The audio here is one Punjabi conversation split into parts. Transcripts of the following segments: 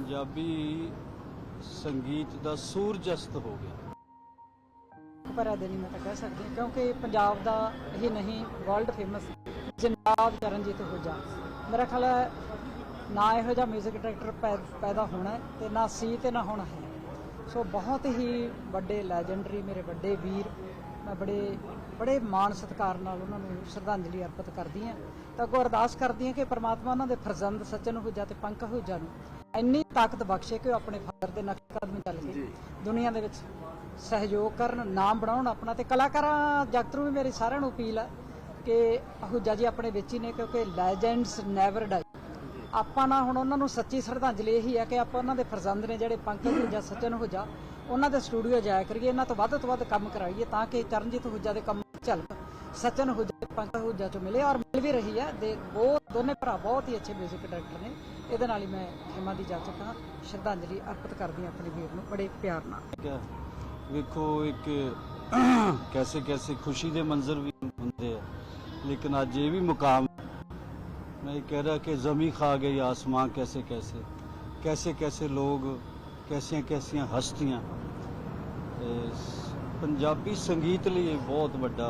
ਪੰਜਾਬੀ ਸੰਗੀਤ ਦਾ ਸੂਰਜਸਤ ਹੋ ਗਿਆ। ਭਰਿਆ ਦਿਨ ਹੀ ਮੈਂ ਤਾਂ ਕਹਿ ਸਕਦੀ ਕਿਉਂਕਿ ਪੰਜਾਬ ਦਾ ਹੀ ਨਹੀਂ ਵਰਲਡ ਫੇਮਸ ਜਨਾਬ ਚਰਨਜੀਤ ਹੁਜਾ। ਮੇਰਾ ਖਿਆਲ ਹੈ ਨਾ ਇਹੋ ਜਿਹਾ 뮤직 ਡਾਇਰੈਕਟਰ ਪੈਦਾ ਹੋਣਾ ਤੇ ਨਾ ਸੀ ਤੇ ਨਾ ਹੋਣਾ ਹੈ। ਸੋ ਬਹੁਤ ਹੀ ਵੱਡੇ ਲੈਜੈਂਡਰੀ ਮੇਰੇ ਵੱਡੇ ਵੀਰ, ਮੈਂ ਬੜੇ ਬੜੇ ਮਾਣ ਸਤਿਕਾਰ ਨਾਲ ਉਹਨਾਂ ਨੂੰ ਸ਼ਰਧਾਂਜਲੀ ਅਰਪਿਤ ਕਰਦੀ ਹਾਂ। ਤਾਂ ਅੱਗੋਂ ਅਰਦਾਸ ਕਰਦੀ ਹਾਂ ਕਿ ਪ੍ਰਮਾਤਮਾ ਉਹਨਾਂ ਦੇ ਫਰਜ਼ੰਦ ਸੱਚਨ ਹੁਜਾ ਤੇ ਪੰਕਜ ਹੁਜਾ ਨੂੰ ਇੰਨੀ ਤਾਕਤ ਬਖਸ਼ੇ ਕਿ ਉਹ ਆਪਣੇ ਫਾਦਰ ਦੇ ਨਕਸ਼ ਕਦਮ ਚੱਲ ਕੇ ਦੁਨੀਆ ਦੇ ਵਿੱਚ ਸਹਿਯੋਗ ਕਰਨ ਨਾਮ ਬਣਾਉਣ ਆਪਣਾ ਤੇ ਕਲਾਕਾਰਾਂ ਜਗਤ ਨੂੰ ਵੀ ਮੇਰੀ ਸਾਰਿਆਂ ਨੂੰ ਅਪੀਲ ਹੈ ਕਿ ਹੁਜਾ ਜੀ ਆਪਣੇ ਵਿੱਚ ਹੀ ਨੇ ਕਿਉਂਕਿ ਲੈਜੈਂਡਸ ਨੈਵਰ ਡਾਈ ਆਪਾਂ ਨਾ ਹੁਣ ਉਹਨਾਂ ਨੂੰ ਸੱਚੀ ਸ਼ਰਧਾਂਜਲੀ ਇਹੀ ਹੈ ਕਿ ਆਪਾਂ ਉਹਨਾਂ ਦੇ ਫਰਜ਼ੰਦ ਨੇ ਜਿਹੜੇ ਪੰਕਜ ਹੁਜਾ ਸੱਜਣ ਹੁਜਾ ਉਹਨਾਂ ਦੇ ਸਟੂਡੀਓ ਜਾਇਆ ਕਰੀਏ ਇਹਨਾਂ ਤੋਂ ਵੱਧ ਤੋਂ ਵੱਧ ਕੰਮ ਕਰਾਈਏ ਤਾਂ ਕਿ ਚਰਨਜੀਤ ਹੁਜਾ ਦੇ ਕੰਮ ਝਲਕ ਸੱਜਣ ਹੁਜਾ ਪੰਕਜ ਹੁਜਾ ਚੋਂ ਮਿਲੇ ਔਰ ਮਿਲ ਵੀ ਰਹੀ ਹੈ। ਦੇ ਬਹੁਤ ਦੋਨੇ ਭਰਾ ਬਹੁਤ ਹੀ ਅੱਛੇ 뮤직 ਡਾਇਰੈਕਟਰ ਨੇ। ਇਹਦੇ ਨਾਲ ਹੀ ਮੈਂ ਖਿਮਾ ਦੀ ਜਾਚਕ ਹਾਂ ਸ਼ਰਧਾਂਜਲੀ ਅਰਪਿਤ ਕਰਦੀ ਹਾਂ ਆਪਣੇ ਵੀਰ ਨੂੰ ਬੜੇ ਪਿਆਰ ਨਾਲ ਠੀਕ ਹੈ ਵੇਖੋ ਇੱਕ ਕੈਸੇ ਕੈਸੇ ਖੁਸ਼ੀ ਦੇ ਮੰਜ਼ਰ ਵੀ ਹੁੰਦੇ ਆ ਲੇਕਿਨ ਅੱਜ ਇਹ ਵੀ ਮੁਕਾਮ मैं ये कह रहा कि जमी खा गई आसमां कैसे कैसे कैसे कैसे लोग कैसियां कैसियां हस्तियां ਇਸ ਪੰਜਾਬੀ ਸੰਗੀਤ ਲਈ ਇਹ ਬਹੁਤ ਵੱਡਾ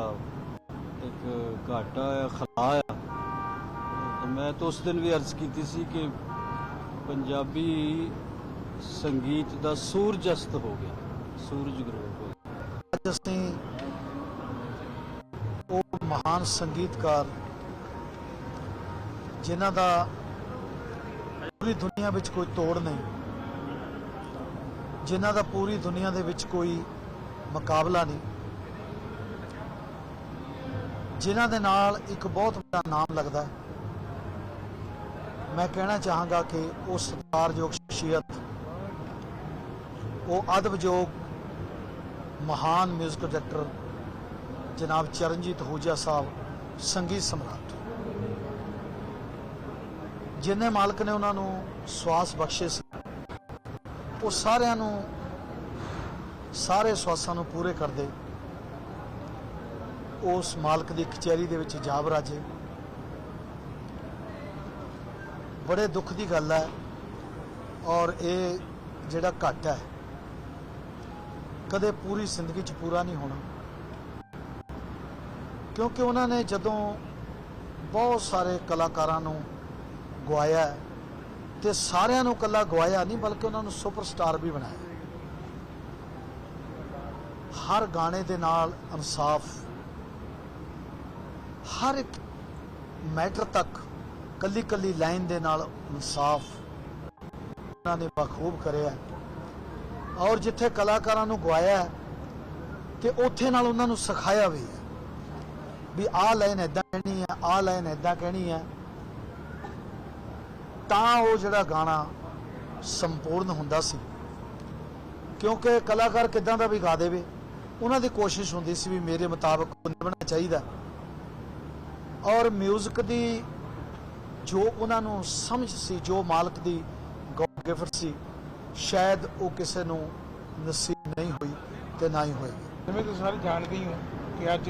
ਇੱਕ ਘਾਟਾ ਹੈ ਖਲਾ ਹੈ ਤੇ ਮੈਂ ਤਾਂ ਉਸ ਦਿਨ ਵੀ ਅਰਜ਼ ਕੀਤੀ ਸੀ ਕਿ ਪੰਜਾਬੀ ਸੰਗੀਤ ਦਾ ਸੂਰਜਸਤ ਹੋ ਗਿਆ, ਸੂਰਜ ਗਰੋਹ ਹੋ ਗਿਆ। ਅੱਜ ਅਸੀਂ ਉਹ ਮਹਾਨ ਸੰਗੀਤਕਾਰ ਜਿਨ੍ਹਾਂ ਦਾ ਪੂਰੀ ਦੁਨੀਆ ਵਿੱਚ ਕੋਈ ਤੋੜ ਨਹੀਂ, ਜਿਨ੍ਹਾਂ ਦਾ ਪੂਰੀ ਦੁਨੀਆ ਦੇ ਵਿੱਚ ਕੋਈ ਮੁਕਾਬਲਾ ਨਹੀਂ, ਜਿਨ੍ਹਾਂ ਦੇ ਨਾਲ ਇੱਕ ਬਹੁਤ ਵੱਡਾ ਨਾਮ ਲੱਗਦਾ ਹੈ। ਮੈਂ ਕਹਿਣਾ ਚਾਹਾਂਗਾ ਕਿ ਉਹ ਸਤਿਕਾਰਯੋਗ ਸ਼ਖਸੀਅਤ, ਉਹ ਅਦਬਯੋਗ ਮਹਾਨ ਮਿਊਜ਼ਿਕ ਡਾਇਰੈਕਟਰ ਜਨਾਬ ਚਰਨਜੀਤ ਹੋਜਾ ਸਾਹਿਬ, ਸੰਗੀਤ ਸਮਰਾਟ। ਜਿੰਨੇ ਮਾਲਕ ਨੇ ਉਹਨਾਂ ਨੂੰ ਸਵਾਸ ਬਖਸ਼ੇ ਸੀ, ਉਹ ਸਾਰਿਆਂ ਨੂੰ, ਸਾਰੇ ਸਵਾਸਾਂ ਨੂੰ ਪੂਰੇ ਕਰਦੇ। ਉਸ ਮਾਲਕ ਦੀ ਕਚਹਿਰੀ ਦੇ ਵਿੱਚ ਜਾਬ ਰਾਜੇ ਬੜੇ ਦੁੱਖ ਦੀ ਗੱਲ ਹੈ ਔਰ ਇਹ ਜਿਹੜਾ ਘਟ ਹੈ ਕਦੇ ਪੂਰੀ ਜ਼ਿੰਦਗੀ 'ਚ ਪੂਰਾ ਨਹੀਂ ਹੋਣਾ। ਕਿਉਂਕਿ ਉਹਨਾਂ ਨੇ ਜਦੋਂ ਬਹੁਤ ਸਾਰੇ ਕਲਾਕਾਰਾਂ ਨੂੰ ਗਵਾਇਆ ਹੈ, ਤੇ ਸਾਰਿਆਂ ਨੂੰ ਕੱਲਾ ਗਵਾਇਆ ਨਹੀਂ ਬਲਕਿ ਉਹਨਾਂ ਨੂੰ ਸੁਪਰਸਟਾਰ ਵੀ ਬਣਾਇਆ ਹਰ ਗਾਣੇ ਦੇ ਨਾਲ ਇਨਸਾਫ ਹਰ ਇੱਕ ਮੈਟਰ ਤੱਕ ਕੱਲੀ ਕੱਲੀ ਲਾਈਨ ਦੇ ਨਾਲ ਇਨਸਾਫ ਉਹਨਾਂ ਨੇ ਬਖੂਬ ਕਰਿਆ ਔਰ ਜਿੱਥੇ ਕਲਾਕਾਰਾਂ ਨੂੰ ਗਵਾਇਆ ਹੈ, ਤੇ ਉੱਥੇ ਨਾਲ ਉਹਨਾਂ ਨੂੰ ਸਿਖਾਇਆ ਵੀ ਹੈ ਵੀ ਆਹ ਲਾਈਨ ਐਦਾਂ ਕਹਿਣੀ ਹੈ ਆਹ ਲਾਈਨ ਐਦਾਂ ਕਹਿਣੀ ਹੈ ਤਾਂ ਉਹ ਜਿਹੜਾ ਗਾਣਾ ਸੰਪੂਰਨ ਹੁੰਦਾ ਸੀ। ਕਿਉਂਕਿ ਕਲਾਕਾਰ ਕਿਦਾਂ ਦਾ ਵੀ ਗਾ ਦੇਵੇ ਉਹਨਾਂ ਦੀ ਕੋਸ਼ਿਸ਼ ਹੁੰਦੀ ਸੀ ਵੀ ਮੇਰੇ ਮੁਤਾਬਕ ਉਹ ਨਿਭਣਾ ਚਾਹੀਦਾ। ਔਰ 뮤직 ਦੀ ਜੋ ਉਹਨਾਂ ਨੂੰ ਸਮਝ ਸੀ, ਜੋ ਮਾਲਕ ਦੀ ਗੋਡ ਗਿਫਟ ਸੀ, ਸ਼ਾਇਦ ਉਹ ਕਿਸੇ ਨੂੰ ਨਸੀਬ ਨਹੀਂ ਹੋਈ ਤੇ ਨਾ ਹੀ ਹੋਏਗੀ। ਜਿਵੇਂ ਤੁਸੀਂ ਸਾਰੇ ਜਾਣਦੇ ਹੀ ਹੋ ਕਿ ਅੱਜ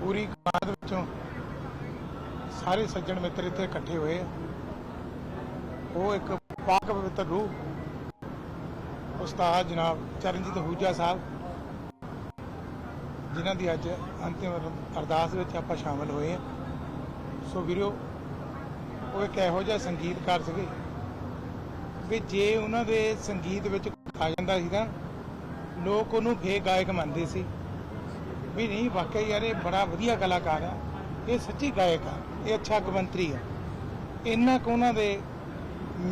ਪੂਰੀ ਕਮਾਦ ਵਿੱਚੋਂ ਸਾਰੇ ਸੱਜਣ ਮਿੱਤਰ ਇੱਥੇ ਇਕੱਠੇ ਹੋਏ ਆ। ਉਹ ਇੱਕ ਪਾਕ ਪਵਿੱਤਰ ਰੂਹ, ਉਸਤਾਦ ਜਨਾਬ ਚਰਨਜੀਤ ਹੂਜਾ ਸਾਹਿਬ, ਜਿਨ੍ਹਾਂ ਦੀ ਅੱਜ ਅੰਤਿਮ ਅਰਦਾਸ ਵਿੱਚ ਆਪਾਂ ਸ਼ਾਮਲ ਹੋਏ ਆ। ਸੋ ਵੀਰੋ, ਉਹ ਇੱਕ ਇਹੋ ਜਿਹਾ ਸੰਗੀਤਕਾਰ ਸੀਗੇ ਵੀ ਜੇ ਉਹਨਾਂ ਦੇ ਸੰਗੀਤ ਵਿੱਚ ਆ ਜਾਂਦਾ ਸੀ ਤਾਂ ਲੋਕ ਉਹਨੂੰ ਫੇਕ ਗਾਇਕ ਮੰਨਦੇ ਸੀ। ਵੀ ਨਹੀਂ ਵਾਕਈ ਯਾਰ ਇਹ ਬੜਾ ਵਧੀਆ ਕਲਾਕਾਰ ਆ, ਇਹ ਸੱਚੀ ਗਾਇਕ ਆ, ਇਹ ਅੱਛਾ ਗਵੰਤਰੀ ਆ। ਇੰਨਾ ਕੁ ਉਹਨਾਂ ਦੇ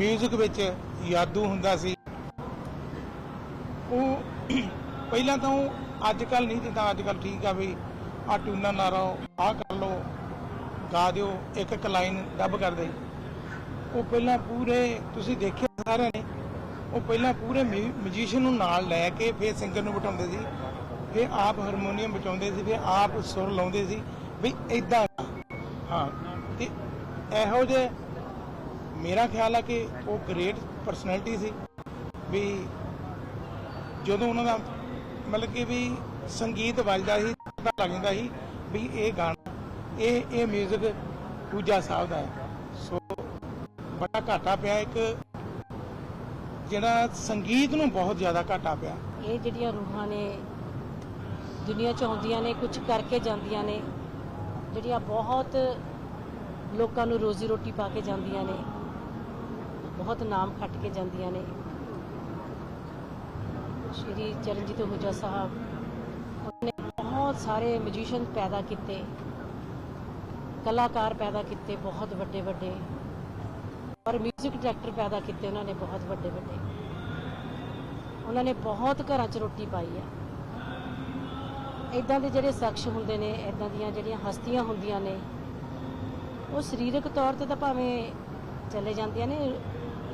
뮤직 ਵਿੱਚ ਯਾਦੂ ਹੁੰਦਾ ਸੀ। ਉਹ ਪਹਿਲਾਂ ਤਾਂ ਉਹ ਅੱਜ ਕੱਲ ਨਹੀਂ ਜਿੱਦਾਂ ਅੱਜ ਕੱਲ ਠੀਕ ਆ ਵੀ ਆ ਟੂਨਾ ਨਾ ਰਹੋ ਆ ਕਰ ਲਓ ਗਾ ਦਿਓ, ਇੱਕ ਇੱਕ ਲਾਈਨ ਡੱਬ ਕਰ ਦੇ। ਉਹ ਪਹਿਲਾਂ ਪੂਰੇ, ਤੁਸੀਂ ਦੇਖਿਆ ਸਾਰਿਆਂ ਨੇ, ਉਹ ਪਹਿਲਾਂ ਪੂਰੇ ਮਿਊਜ਼ੀਸ਼ੀਅਨ ਨੂੰ ਨਾਲ ਲੈ ਕੇ ਫਿਰ ਸਿੰਗਰ ਨੂੰ ਬਿਠਾਉਂਦੇ ਸੀ। ਫਿਰ ਆਪ ਹਾਰਮੋਨੀਅਮ ਬਚਾਉਂਦੇ ਸੀ, ਫਿਰ ਆਪ ਸੁਰ ਲਾਉਂਦੇ ਸੀ, ਵੀ ਇਦਾਂ ਹਾਂ, ਤੇ ਇਹੋ ਜਿਹੇ ਮੇਰਾ ਖਿਆਲ ਆ ਕਿ ਉਹ ਗ੍ਰੇਟ ਪਰਸਨੈਲਿਟੀ ਸੀ, ਵੀ ਜਦੋਂ ਉਹਨਾਂ ਦਾ ਮਤਲਬ ਕਿ ਵੀ ਸੰਗੀਤ ਵੱਜਦਾ ਸੀ, ਪਤਾ ਲੱਗ ਜਾਂਦਾ ਸੀ ਵੀ ਇਹ ਗਾਣਾ ਇਹ ਇਹ 뮤직 ਪੂਜਾ ਸਾਹਿਬ ਦਾ ਹੈ। ਸੋ ਬੜਾ ਘਾਟਾ ਪਿਆ ਇੱਕ, ਜਿਹੜਾ ਸੰਗੀਤ ਨੂੰ ਬਹੁਤ ਜ਼ਿਆਦਾ ਘਾਟਾ ਪਿਆ। ਇਹ ਜਿਹੜੀਆਂ ਰੂਹਾਂ ਨੇ, ਦੁਨੀਆ 'ਚ ਆਉਂਦੀਆਂ ਨੇ ਕੁਝ ਕਰਕੇ ਜਾਂਦੀਆਂ ਨੇ, ਜਿਹੜੀਆਂ ਬਹੁਤ ਲੋਕਾਂ ਨੂੰ ਰੋਜ਼ੀ ਰੋਟੀ ਪਾ ਕੇ ਜਾਂਦੀਆਂ ਨੇ, ਬਹੁਤ ਨਾਮ ਖੱਟ ਕੇ ਜਾਂਦੀਆਂ ਨੇ। ਸ਼੍ਰੀ ਚਰਨਜੀਤ ਹੁਜਾ ਸਾਹਿਬ, ਉਹਨੇ ਬਹੁਤ ਸਾਰੇ ਮਿਊਜ਼ੀਸ਼ੀਅਨ ਪੈਦਾ ਕੀਤੇ। ਕਲਾਕਾਰ ਪੈਦਾ ਕੀਤੇ ਬਹੁਤ ਵੱਡੇ ਵੱਡੇ, ਔਰ 뮤직 ਡਾਇਰੈਕਟਰ ਪੈਦਾ ਕੀਤੇ, ਉਹਨਾਂ ਨੇ ਬਹੁਤ ਵੱਡੇ ਵੱਡੇ। ਉਹਨਾਂ ਨੇ ਬਹੁਤ ਘਰਾਂ 'ਚ ਰੋਟੀ ਪਾਈ ਆ। ਇਦਾਂ ਦੇ ਜਿਹੜੇ ਸ਼ਖਸ ਹੁੰਦੇ ਨੇ ਇਦਾਂ ਦੀਆਂ ਜਿਹੜੀਆਂ ਹਸਤੀਆਂ ਹੁੰਦੀਆਂ ਨੇ, ਉਹ ਸਰੀਰਕ ਤੌਰ ਤੇ ਤਾਂ ਭਾਵੇਂ ਚਲੇ ਜਾਂਦੀਆਂ ਨੇ,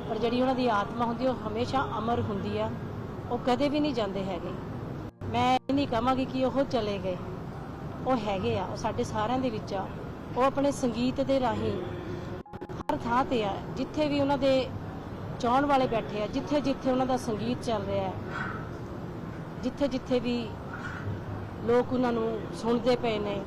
ਪਰ ਜਿਹੜੀ ਉਹਨਾਂ ਦੀ ਆਤਮਾ ਹੁੰਦੀ, ਉਹ ਹਮੇਸ਼ਾ ਅਮਰ ਹੁੰਦੀ ਆ। ਉਹ ਕਦੇ ਵੀ ਨਹੀਂ ਜਾਂਦੇ ਹੈਗੇ। ਮੈਂ ਇਹ ਨਹੀਂ ਕਹਾਂਗੀ ਕਿ ਉਹ ਚਲੇ ਗਏ। ਉਹ ਹੈਗੇ ਆ, ਉਹ ਸਾਡੇ ਸਾਰਿਆਂ ਦੇ ਵਿੱਚ ਆ। ਉਹ ਆਪਣੇ ਸੰਗੀਤ ਦੇ ਰਾਹੀਂ ਹਰ ਥਾਂ ਤੇ ਆ, ਜਿੱਥੇ ਵੀ ਉਹਨਾਂ ਦੇ ਚਾਹਣ ਵਾਲੇ ਬੈਠੇ ਆ, ਜਿੱਥੇ ਜਿੱਥੇ ਉਹਨਾਂ ਦਾ ਸੰਗੀਤ ਚੱਲ ਰਿਹਾ ਹੈ, ਜਿੱਥੇ ਜਿੱਥੇ ਵੀ ਲੋਕ ਉਹਨਾਂ ਨੂੰ ਸੁਣਦੇ ਪਏ ਨੇ,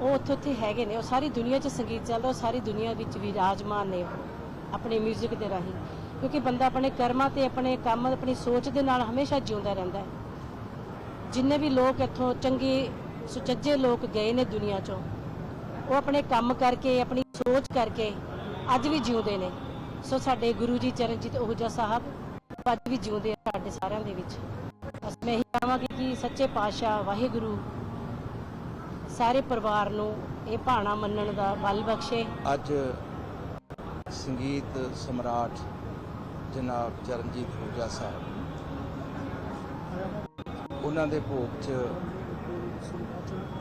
ਉਹ ਉੱਥੇ ਉੱਥੇ ਹੈਗੇ ਨੇ, ਉਹ ਸਾਰੀ ਦੁਨੀਆ 'ਚ ਸੰਗੀਤ ਚੱਲਦਾ, ਉਹ ਸਾਰੀ ਦੁਨੀਆ ਵਿੱਚ ਵਿਰਾਜਮਾਨ ਨੇ ਉਹ ਆਪਣੇ 뮤직 ਦੇ ਰਾਹੀਂ, ਕਿਉਂਕਿ ਬੰਦਾ ਆਪਣੇ ਕਰਮਾਂ ਤੇ ਆਪਣੇ ਕੰਮ, ਆਪਣੀ ਸੋਚ ਦੇ ਨਾਲ ਹਮੇਸ਼ਾ ਜਿਉਂਦਾ ਰਹਿੰਦਾ ਹੈ। ਜਿੰਨੇ ਵੀ ਲੋਕ ਇੱਥੋਂ ਚੰਗੇ, ਸੁਚੱਜੇ ਲੋਕ ਗਏ ਨੇ ਦੁਨੀਆ 'ਚੋਂ ਉਹ ਆਪਣੇ ਕੰਮ ਕਰਕੇ, ਆਪਣੀ ਸੋਚ ਕਰਕੇ ਅੱਜ ਵੀ ਜਿਉਂਦੇ ਨੇ। ਸੋ ਸਾਡੇ ਗੁਰੂ ਜੀ ਚਰਨਜੀਤ ਉਹਜਾ ਸਾਹਿਬ ਅੱਜ ਵੀ ਜਿਉਂਦੇ ਆ ਸਾਡੇ ਸਾਰਿਆਂ ਦੇ ਵਿੱਚ। ਬਸ ਮੈਂ ਇਹੀ ਕਹਾਂਗੀ ਕਿ ਸੱਚੇ ਪਾਤਸ਼ਾਹ ਵਾਹਿਗੁਰੂ ਸਾਰੇ ਪਰਿਵਾਰ ਨੂੰ ਇਹ ਭਾਣਾ ਮੰਨਣ ਦਾ ਬਲ ਬਖਸ਼ੇ। ਅੱਜ ਸੰਗੀਤ ਸਮਰਾਟ ਜਨਾਬ ਚਰਨਜੀਤ ਹੁਜਾ ਸਾਹਿਬ। ਉਹਨਾਂ ਦੇ ਭੋਗ 'ਚ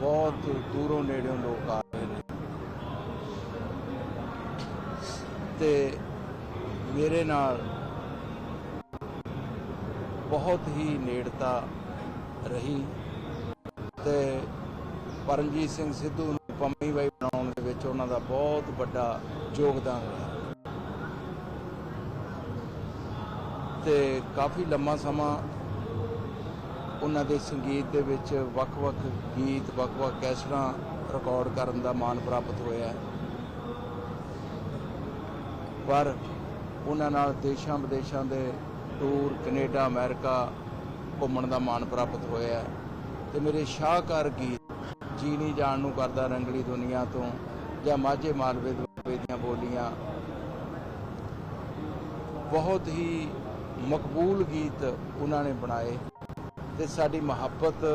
ਬਹੁਤ ਦੂਰੋਂ ਨੇੜਿਓਂ ਲੋਕ ਆ ਰਹੇ ਨੇ ਤੇ ਮੇਰੇ ਨਾਲ ਬਹੁਤ ਹੀ ਨੇੜਤਾ ਰਹੀ ਤੇ ਪਰਮਜੀਤ ਸਿੰਘ ਸਿੱਧੂ ਨੂੰ ਪੰਮੀ ਬਾਈ ਬਣਾਉਣ ਦੇ ਵਿੱਚ ਉਹਨਾਂ ਦਾ ਬਹੁਤ ਵੱਡਾ ਯੋਗਦਾਨ ਰਿਹਾ ਤੇ ਕਾਫੀ ਲੰਮਾ ਸਮਾਂ ਉਹਨਾਂ ਦੇ ਸੰਗੀਤ ਦੇ ਵਿੱਚ ਵੱਖ-ਵੱਖ ਗੀਤ, ਵੱਖ-ਵੱਖ ਕੈਸਟਾਂ ਰਿਕਾਰਡ ਕਰਨ ਦਾ ਮਾਣ ਪ੍ਰਾਪਤ ਹੋਇਆ ਹੈ। ਪਰ ਉਹਨਾਂ ਨਾਲ ਦੇਸ਼ਾਂ ਵਿਦੇਸ਼ਾਂ ਦੇ ਟੂਰ, ਕੈਨੇਡਾ, ਅਮਰੀਕਾ ਘੁੰਮਣ ਦਾ ਮਾਣ ਪ੍ਰਾਪਤ ਹੋਇਆ ਹੈ। ਤੇ ਮੇਰੇ ਸ਼ਾਹਕਾਰ ਗੀਤ ਜੀ ਨਹੀਂ ਜਾਣ ਨੂੰ ਕਰਦਾ ਰੰਗਲੀ ਦੁਨੀਆ ਤੋਂ ਜਾਂ ਮਾਝੇ ਮਾਲਵੇ ਦੀਆਂ ਬੋਲੀਆਂ ਬਹੁਤ ਹੀ ਮਕਬੂਲ ਗੀਤ ਉਹਨਾਂ ਨੇ ਬਣਾਏ ਤੇ ਸਾਡੀ ਮੁਹੱਬਤ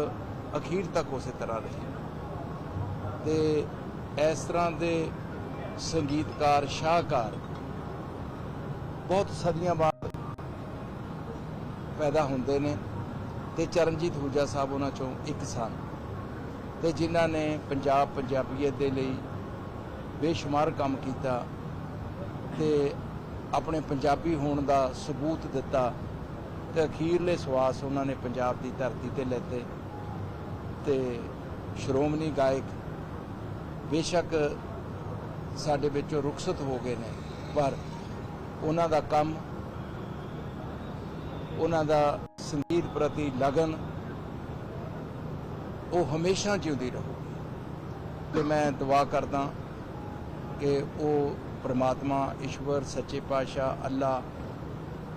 ਅਖੀਰ ਤੱਕ ਉਸੇ ਤਰ੍ਹਾਂ ਰਹੀ ਤੇ ਇਸ ਤਰ੍ਹਾਂ ਦੇ ਸੰਗੀਤਕਾਰ, ਸ਼ਾਹਕਾਰ ਬਹੁਤ ਸਦੀਆਂ ਬਾਅਦ ਪੈਦਾ ਹੁੰਦੇ ਨੇ ਤੇ ਚਰਨਜੀਤ ਹੂਜਾ ਸਾਹਿਬ ਉਹਨਾਂ ਚੋਂ ਇੱਕ ਸਨ। ਤੇ ਜਿਨ੍ਹਾਂ ਨੇ ਪੰਜਾਬ ਪੰਜਾਬੀਅਤ ਦੇ ਲਈ ਬੇਸ਼ੁਮਾਰ ਕੰਮ ਕੀਤਾ ਤੇ ਆਪਣੇ ਪੰਜਾਬੀ ਹੋਣ ਦਾ ਸਬੂਤ ਦਿੱਤਾ ਤੇ ਅਖੀਰਲੇ ਸਵਾਸ ਉਹਨਾਂ ਨੇ ਪੰਜਾਬ ਦੀ ਧਰਤੀ ਤੇ ਲੈਤੇ ਤੇ ਸ਼੍ਰੋਮਣੀ ਗਾਇਕ ਬੇਸ਼ੱਕ ਸਾਡੇ ਵਿੱਚੋਂ ਰੁਖਸਤ ਹੋ ਗਏ ਨੇ, ਪਰ ਉਹਨਾਂ ਦਾ ਕੰਮ, ਉਹਨਾਂ ਦਾ ਸੰਗੀਤ ਪ੍ਰਤੀ ਲਗਨ, ਉਹ ਹਮੇਸ਼ਾ ਜਿਉਂਦੀ ਰਹੂਗੀ ਤੇ ਮੈਂ ਦੁਆ ਕਰਦਾ ਕਿ ਉਹ ਪ੍ਰਮਾਤਮਾ, ਈਸ਼ਵਰ, ਸੱਚੇ ਪਾਤਸ਼ਾਹ, ਅੱਲਾ,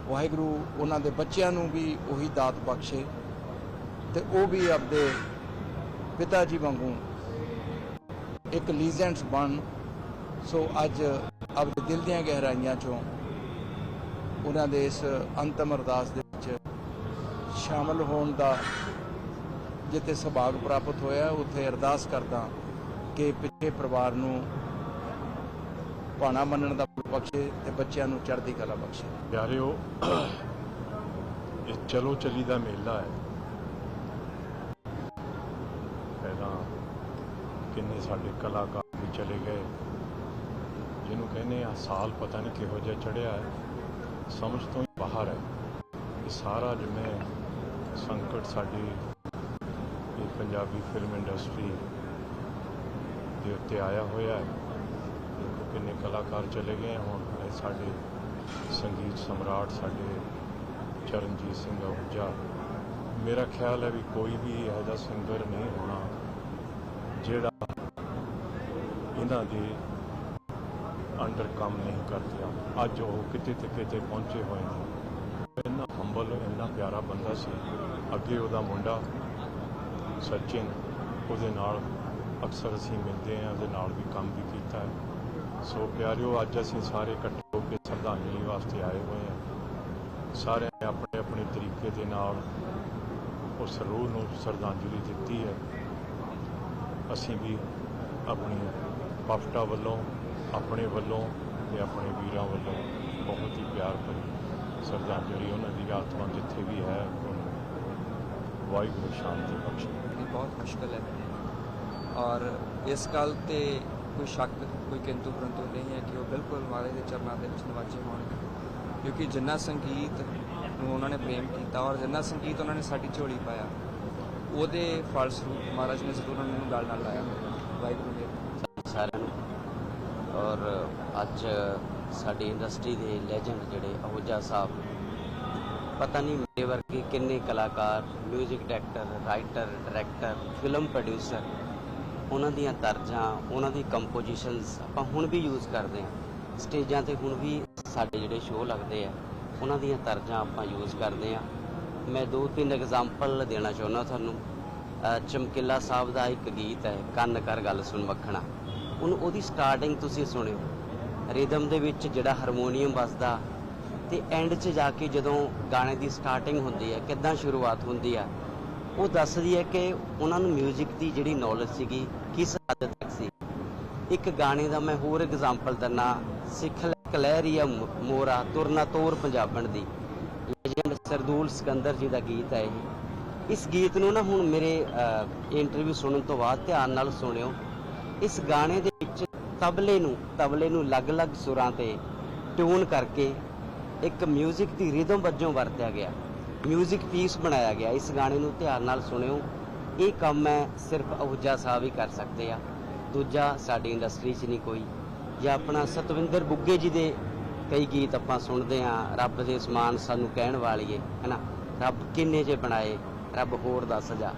ਵਾਹਿਗੁਰੂ ਉਹਨਾਂ ਦੇ ਬੱਚਿਆਂ ਨੂੰ ਵੀ ਉਹੀ ਦਾਤ ਬਖਸ਼ੇ ਤੇ ਉਹ ਵੀ ਆਪਦੇ ਪਿਤਾ ਜੀ ਵਾਂਗੂ ਇੱਕ ਲੀਜੈਂਡਸ ਬਣ। ਸੋ ਅੱਜ ਆਪਦੇ ਦਿਲ ਦੀਆਂ ਗਹਿਰਾਈਆਂ ਚੋਂ ਉਹਨਾਂ ਦੇ ਇਸ ਅੰਤਮ ਅਰਦਾਸ ਦੇ ਵਿੱਚ ਸ਼ਾਮਲ ਹੋਣ ਦਾ ਜਿੱਥੇ ਸੁਭਾਗ ਪ੍ਰਾਪਤ ਹੋਇਆ, ਉੱਥੇ ਅਰਦਾਸ ਕਰਦਾ ਕਿ ਪਿੱਛੇ ਪਰਿਵਾਰ ਨੂੰ ਭਾਣਾ ਮੰਨਣ ਦਾ ਬਖਸ਼ੇ ਤੇ ਬੱਚਿਆਂ ਨੂੰ ਚੜ੍ਹਦੀ ਕਲਾ ਬਖਸ਼ੇ। ਪਿਆਰਿਓ, ਇਹ ਚਲੋ ਚਲੀ ਦਾ ਮੇਲਾ ਹੈ। ਪਹਿਲਾਂ ਕਿੰਨੇ ਸਾਡੇ ਕਲਾਕਾਰ ਵੀ ਚਲੇ ਗਏ, ਜਿਹਨੂੰ ਕਹਿੰਦੇ ਆ ਸਾਲ ਪਤਾ ਨਹੀਂ ਕਿਹੋ ਜਿਹਾ ਚੜਿਆ ਹੈ। ਸਮਝ ਤੋਂ ਬਾਹਰ ਹੈ ਇਹ ਸਾਰਾ ਜਿਵੇਂ ਸੰਕਟ ਸਾਡੀ ਇਹ ਪੰਜਾਬੀ ਫਿਲਮ ਇੰਡਸਟਰੀ ਦੇ ਉੱਤੇ ਆਇਆ ਹੋਇਆ ਹੈ। ਕਿੰਨੇ ਕਲਾਕਾਰ ਚਲੇ ਗਏ ਹੁਣ। ਸਾਡੇ ਸੰਗੀਤ ਸਮਰਾਟ, ਸਾਡੇ ਚਰਨਜੀਤ ਸਿੰਘ ਆਹੂਜਾ। ਮੇਰਾ ਖਿਆਲ ਹੈ ਵੀ ਕੋਈ ਵੀ ਇਹੋ ਜਿਹਾ ਸਿੰਗਰ ਨਹੀਂ ਹੋਣਾ ਜਿਹੜਾ ਇਹਨਾਂ ਦੇ ਅੰਡਰ ਕੰਮ ਨਹੀਂ ਕਰਦਿਆ ਅੱਜ ਉਹ ਕਿਤੇ ਤੇ ਕਿਤੇ ਪਹੁੰਚੇ ਹੋਏ ਨੇ। ਇੰਨਾ ਹੰਬਲ ਇੰਨਾ ਪਿਆਰਾ ਬੰਦਾ ਸੀ। ਅੱਗੇ ਉਹਦਾ ਮੁੰਡਾ ਸਚਿਨ, ਉਹਦੇ ਨਾਲ ਅਕਸਰ ਅਸੀਂ ਮਿਲਦੇ ਹਾਂ, ਉਹਦੇ ਨਾਲ ਵੀ ਕੰਮ ਵੀ ਕੀਤਾ ਹੈ। ਸੋ ਪਿਆਰਿਓ, ਅੱਜ ਅਸੀਂ ਸਾਰੇ ਇਕੱਠੇ ਹੋ ਕੇ ਸ਼ਰਧਾਂਜਲੀ ਵਾਸਤੇ ਆਏ ਹੋਏ ਹਾਂ। ਸਾਰਿਆਂ ਨੇ ਆਪਣੇ ਆਪਣੇ ਤਰੀਕੇ ਦੇ ਨਾਲ ਉਸ ਰੂਹ ਨੂੰ ਸ਼ਰਧਾਂਜਲੀ ਦਿੱਤੀ ਹੈ। ਅਸੀਂ ਵੀ ਆਪਣੀ ਪਫਟਾ ਵੱਲੋਂ, ਆਪਣੇ ਵੱਲੋਂ ਤੇ ਆਪਣੇ ਵੀਰਾਂ ਵੱਲੋਂ ਬਹੁਤ ਹੀ ਪਿਆਰ ਭਰੀ ਸ਼ਰਧਾਂਜਲੀ ਉਹਨਾਂ ਦੀ ਆਤਮਾ ਜਿੱਥੇ ਵੀ ਹੈ ਉਹਨੂੰ ਵਾਹਿਗੁਰੂ ਸ਼ਾਂਤੀ ਬਖਸ਼ੇ। ਇਹ ਬਹੁਤ ਮੁਸ਼ਕਲ ਹੈ ਔਰ ਇਸ ਗੱਲ ਤੇ ਕੋਈ ਸ਼ੱਕ ਕੋਈ ਕਿੰਤੂ ਪਰੰਤੂ ਨਹੀਂ ਹੈ ਕਿ ਉਹ ਬਿਲਕੁਲ ਮਹਾਰਾਜ ਦੇ ਚਰਨਾਂ ਦੇ ਵਿੱਚ ਨਿਵਾਜੇ ਹੋਣਗੇ। ਕਿਉਂਕਿ ਜਿੰਨਾ ਸੰਗੀਤ ਨੂੰ ਉਹਨਾਂ ਨੇ ਪ੍ਰੇਮ ਕੀਤਾ ਔਰ ਜਿੰਨਾ ਸੰਗੀਤ ਉਹਨਾਂ ਨੇ ਸਾਡੀ ਝੋਲੀ ਪਾਇਆ ਉਹਦੇ ਫਲਸਰੂਪ ਮਹਾਰਾਜ ਨੇ ਜ਼ਰੂਰ ਉਹਨਾਂ ਨੂੰ ਗੱਲ ਨਾਲ ਲਾਇਆ। ਵਾਹਿਗੁਰੂ ਜੀ ਸਾਰਿਆਂ ਨੂੰ ਔਰ ਅੱਜ ਸਾਡੀ ਇੰਡਸਟਰੀ ਦੇ ਲੈਜੈਂਡ ਜਿਹੜੇ ਅਹੂਜਾ ਸਾਹਿਬ ਪਤਾ ਨਹੀਂ ਮੇਰੇ ਵਰਗੇ ਕਿੰਨੇ ਕਲਾਕਾਰ 뮤직 director writer director film producer ਉਹਨਾਂ ਦੀਆਂ ਤਰਜ਼ਾਂ ਉਹਨਾਂ ਦੀ ਕੰਪੋਜੀਸ਼ਨਸ ਆਪਾਂ ਹੁਣ ਵੀ ਯੂਜ਼ ਕਰਦੇ ਹਾਂ। ਸਟੇਜਾਂ ਤੇ ਹੁਣ ਵੀ ਸਾਡੇ ਜਿਹੜੇ ਸ਼ੋਅ ਲੱਗਦੇ ਆ ਉਹਨਾਂ ਦੀਆਂ ਤਰਜ਼ਾਂ ਆਪਾਂ ਯੂਜ਼ ਕਰਦੇ ਆ ਮੈਂ ਦੋ ਤਿੰਨ ਐਗਜ਼ਾਮਪਲ ਦੇਣਾ ਚਾਹੁੰਦਾ ਤੁਹਾਨੂੰ। ਅ, ਚਮਕੀਲਾ ਸਾਹਿਬ ਦਾ ਇੱਕ ਗੀਤ ਹੈ ਕੰਨ ਕਰ ਗੱਲ ਸੁਣ ਮੱਖਣਾ ਉਹਨੂੰ ਉਹਦੀ ਸਟਾਰਟਿੰਗ ਤੁਸੀਂ ਸੁਣਿਓ। ਰਿਦਮ ਦੇ ਵਿੱਚ ਜਿਹੜਾ ਹਾਰਮੋਨੀਅਮ ਵੱਜਦਾ ਤੇ ਐਂਡ 'ਚ ਜਾ ਕੇ ਜਦੋਂ ਗਾਣੇ ਦੀ ਸਟਾਰਟਿੰਗ ਹੁੰਦੀ ਹੈ, ਕਿੱਦਾਂ ਸ਼ੁਰੂਆਤ ਹੁੰਦੀ ਆ, ਉਹ ਦੱਸਦੀ ਹੈ ਕਿ ਉਹਨਾਂ ਨੂੰ 뮤직 ਦੀ ਜਿਹੜੀ ਨੌਲੇਜ ਸੀਗੀ, ਕਿਸ ਹੱਦ ਤੱਕ ਸੀ। ਇੱਕ ਗਾਣੇ ਦਾ ਮੈਂ ਹੋਰ ਐਗਜ਼ਾਮਪਲ ਦਿੰਨਾ, ਸਿੱਖ ਲੈ ਕਲਹਿਰੀਆ ਮੋਰਾ, ਤੁਰਨਾ ਤੋਰ ਪੰਜਾਬਣ ਦੀ। ਲੈਜੈਂਡ ਸਰਦੂਲ ਸਿਕੰਦਰ ਜੀ ਦਾ ਗੀਤ ਹੈ ਇਹ। ਇਸ ਗੀਤ ਨੂੰ ਨਾ ਹੁਣ ਮੇਰੇ ਇੰਟਰਵਿਊ ਸੁਣਨ ਤੋਂ ਬਾਅਦ ਧਿਆਨ ਨਾਲ ਸੁਣਿਓ। ਇਸ ਗਾਣੇ ਦੇ ਵਿੱਚ ਤਬਲੇ ਨੂੰ ਤਬਲੇ ਨੂੰ ਅਲੱਗ-ਅਲੱਗ ਸੁਰਾਂ ਤੇ ਟਿਊਨ ਕਰਕੇ ਇੱਕ 뮤직 ਦੀ ਰਿਦਮ ਵਜੋਂ ਵਰਤਿਆ ਗਿਆ 뮤직 ਪੀਸ ਬਣਾਇਆ ਗਿਆ ਇਸ ਗਾਣੇ ਨੂੰ ਧਿਆਨ ਨਾਲ ਸੁਣਿਓ ਇਹ ਕੰਮ ਹੈ ਸਿਰਫ ਅਹੂਜਾ ਸਾਹਿਬ ਹੀ ਕਰ ਸਕਦੇ ਆ ਦੂਜਾ ਸਾਡੀ ਇੰਡਸਟਰੀ 'ਚ ਨਹੀਂ ਕੋਈ ਜਾਂ ਆਪਣਾ ਸਤਵਿੰਦਰ ਬੁੱਗੇ ਜੀ ਦੇ ਕਈ ਗੀਤ ਆਪਾਂ ਸੁਣਦੇ ਆ ਰੱਬ ਦੇ ਸਮਾਨ ਸਾਨੂੰ ਕਹਿਣ ਵਾਲੀਏ ਹੈਨਾ ਰੱਬ ਕਿੰਨੇ ਜੇ ਬਣਾਏ ਰੱਬ ਹੋਰ ਦੱਸ ਜਾ